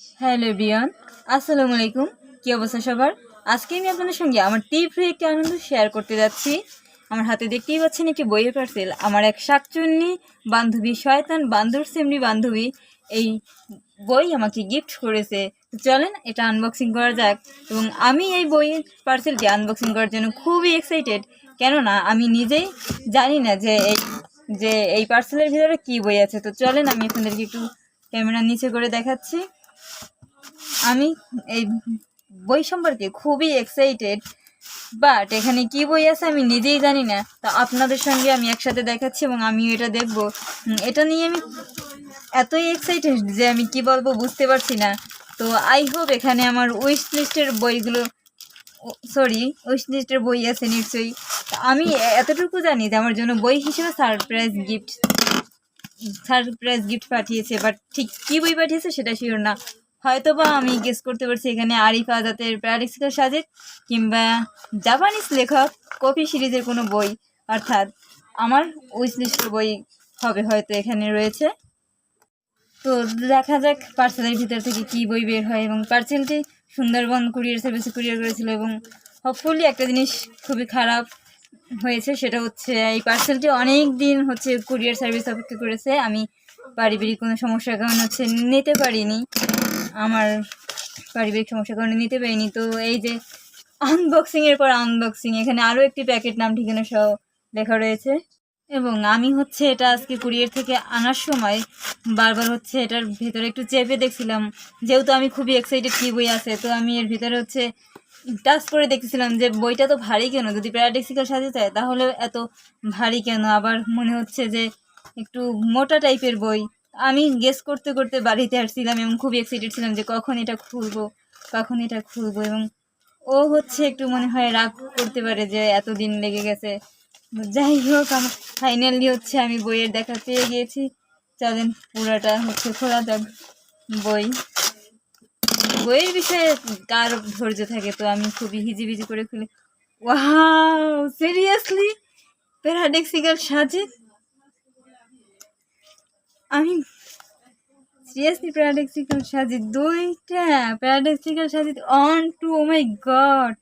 Hello everyone, আসসালামু আলাইকুম। কী অবস্থা সবার? আজকে আমি আপনাদের সঙ্গে আমার তীব্র একটি আনন্দ শেয়ার করতে যাচ্ছি। আমার হাতে দেখতেই পাচ্ছেন একটি বইয়ের পার্সেল আমার এক শাকচুন্নি বান্ধবী, শয়তান বান্দর সেমনি বান্ধবী এই বই আমাকে গিফট করেছে। তো চলেন এটা আনবক্সিং করা যাক। এবং আমি এই বইয়ের পার্সেলটি আনবক্সিং করার জন্য খুবই এক্সাইটেড কেননা আমি নিজেই জানি না যে এই যে এই পার্সেলের ভিতরে কী বই আছে। তো চলেন আমি আপনাদেরকে একটু ক্যামেরা নিচে করে দেখাচ্ছি। আমি এই বই সম্পর্কে খুবই এক্সাইটেড বাট এখানে কি বই আছে আমি নিজেই জানি না। তো আপনাদের সঙ্গে আমি একসাথে দেখাচ্ছি এবং আমিও এটা দেখব। এটা নিয়ে আমি এতই এক্সাইটেড যে আমি কি বলব বুঝতে পারছি না। তো আই হোপ এখানে আমার উইশ লিস্টের বইগুলো সরি উইশ লিস্টের বই আছে নিশ্চয়ই। আমি এতটুকু জানি যে আমার জন্য বই হিসেবে সারপ্রাইজ গিফট সারপ্রাইজ গিফট পাঠিয়েছে বাট ঠিক কী বই পাঠিয়েছে সেটা শিওর না। হয়তো বা আমি গেস করতে পারছি এখানে আরিফ আজাতের প্যারাডিক্সিক্যাল সাজেক কিংবা জাপানিজ লেখক কপি সিরিজের কোনো বই, অর্থাৎ আমার উইশ লিস্টের বই হবে হয়তো এখানে রয়েছে। তো দেখা যাক পার্সেলের ভিতর থেকে কী বই বের হয় এবং পার্সেলটি সুন্দরবন কুরিয়ার সার্ভিসে কুরিয়ার করেছিল এবং হোপফুলি একটা জিনিস খুবই খারাপ হয়েছে, সেটা হচ্ছে এই পার্সেলটি অনেক দিন হচ্ছে কুরিয়ার সার্ভিস অপেক্ষা করেছে। আমি পারিবারিক কোনো সমস্যার কারণে হচ্ছে নিতে পারিনি। আমার পারিবারিক সমস্যার কারণে নিতে পারিনি। তো এই যে আনবক্সিংয়ের পর আনবক্সিং এখানে আরও একটি প্যাকেট নাম ঠিকানা সহ লেখা রয়েছে। এবং আমি হচ্ছে এটা আজকে কুরিয়ার থেকে আনার সময় বারবার হচ্ছে এটার ভেতরে একটু চেপে দেখছিলাম। যেহেতু আমি খুবই এক্সাইটেড কী বই আছে, তো আমি এর ভিতরে হচ্ছে টাচ করে দেখতেছিলাম যে বইটা তো ভারী কেন? যদি প্যারাডেক্সিক্যাল সাজে চায় তাহলে এত ভারী কেন? আবার মনে হচ্ছে যে একটু মোটা টাইপের বই। আমি গেস করতে করতে বাড়িতে আসছিলাম এবং খুব এক্সাইটেড ছিলাম যে কখন এটা খুলবো, কখন এটা খুলবো এবং ও হচ্ছে একটু মনে হয় রাগ করতে পারে যে এতদিন লেগে গেছে। যাই হোক, আমার ফাইনালি হচ্ছে আমি বইয়ের দেখা পেয়ে গিয়েছি। চলেন, পুরাটা হচ্ছে খোলা যাক বই। বইয়ের বিষয়ে কার ধৈর্য থাকে তো আমি খুবই হিজিবিজি করে খুলে। Wow seriously paradoxical Sajid? আমি সিরিয়াসলি প্যারাডক্সিক্যাল সাজিদ, দুইটা paradoxical Sajid one two oh my God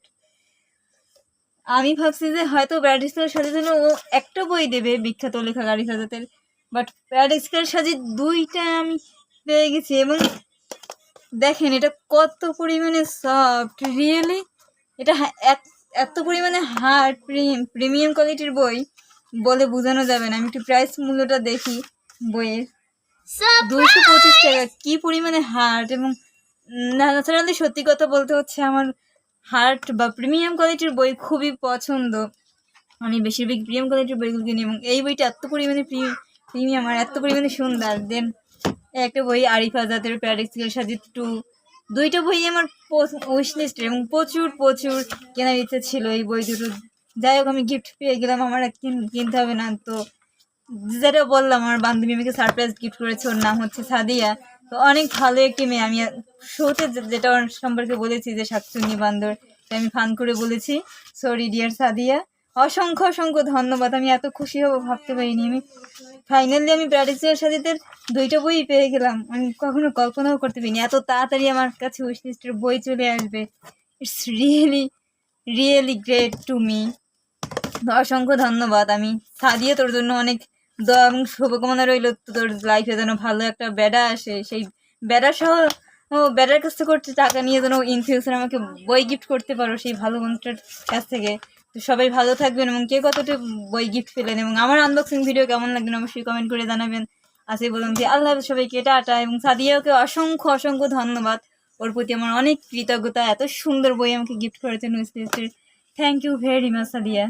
আমি ভাবছি যে হয়তো প্যারাডক্সিক্যাল সাজিদ হলো ও একটা বই দেবে, বিখ্যাত লেখক আরিফ আজাতের বাট প্যারাডক্সিক্যাল সাজিদ দুইটা আমি পেয়ে গেছি এবং দেখেন এটা কত পরিমাণে সফট রিয়েলি এটা এত পরিমাণে হার্ড প্রিমিয়াম কোয়ালিটির বই বলে বোঝানো যাবে না। আমি একটু প্রাইস মূল্যটা দেখি বইয়ের। দুইশো পঁচিশ টাকা। কি পরিমাণে হার্ট এবং ন্যাচারালি সত্যি কথা বলতে হচ্ছে আমার হার্ট বা প্রিমিয়াম কোয়ালিটির বই খুবই পছন্দ। আমি বেশিরভাগ প্রিমিয়াম কোয়ালিটির বইগুলো কিনি এবং এই বইটা এত পরিমাণে প্রিমিয়াম আর এত পরিমাণে সুন্দর। দেন একটা বই আরিফ আজাদের প্যারিক্সিক্যাল সাজিদ টু দুইটা বই আমার উইশ লিস্টে এবং প্রচুর প্রচুর কেনার ইচ্ছে ছিল এই বই দুটো যাই হোক আমি গিফট পেয়ে গেলাম আমার আর কিন- কিনতে হবে না। তো যেটা বললাম, আমার বান্ধবী আমাকে সারপ্রাইজ গিফট করেছে, ওর নাম হচ্ছে সাদিয়া। তো অনেক ভালো একটি মেয়ে। আমি শোতে যেটা ওর সম্পর্কে বলেছি যে শাকচুন্নি বান্দর আমি ফান করে বলেছি। Sorry dear Sadia. অসংখ্য অসংখ্য ধন্যবাদ। আমি এত খুশি হব, ভাবতে পারিনি আমি। ফাইনালি আমি প্যারিসের সাথীদের দুইটা বই পেয়ে গেলাম। আমি কখনো কল্পনাও করতে পারিনি। এত তাড়াতাড়ি আমার কাছে উইশ লিস্টের বই চলে আসবে। It's really really great to me অসংখ্য ধন্যবাদ। আমি সাদিয়া তোর জন্য অনেক দোয়া এবং শুভকামনা রইল তোর লাইফে যেন ভালো একটা বেড়া আসে। সেই বেড়া সহ, ও বেড়ার কাছ থেকে করতে টাকা নিয়ে যেন ইন ফিউচার আমাকে বই গিফট করতে পারো সেই ভালো মানুষটার কাছ থেকে। তো সবাই ভালো থাকবেন এবং কে কতটা বই গিফট পেলেন এবং আমার আনবক্সিং ভিডিও কেমন লাগবেন অবশ্যই কমেন্ট করে জানাবেন। আসে বললাম যে আল্লাহ সবাইকে টাটা এবং সাদিয়াকে অসংখ্য অসংখ্য ধন্যবাদ। ওর প্রতি আমার অনেক কৃতজ্ঞতা, এত সুন্দর বই আমাকে গিফট করেছেন। Thank you very much Sadia.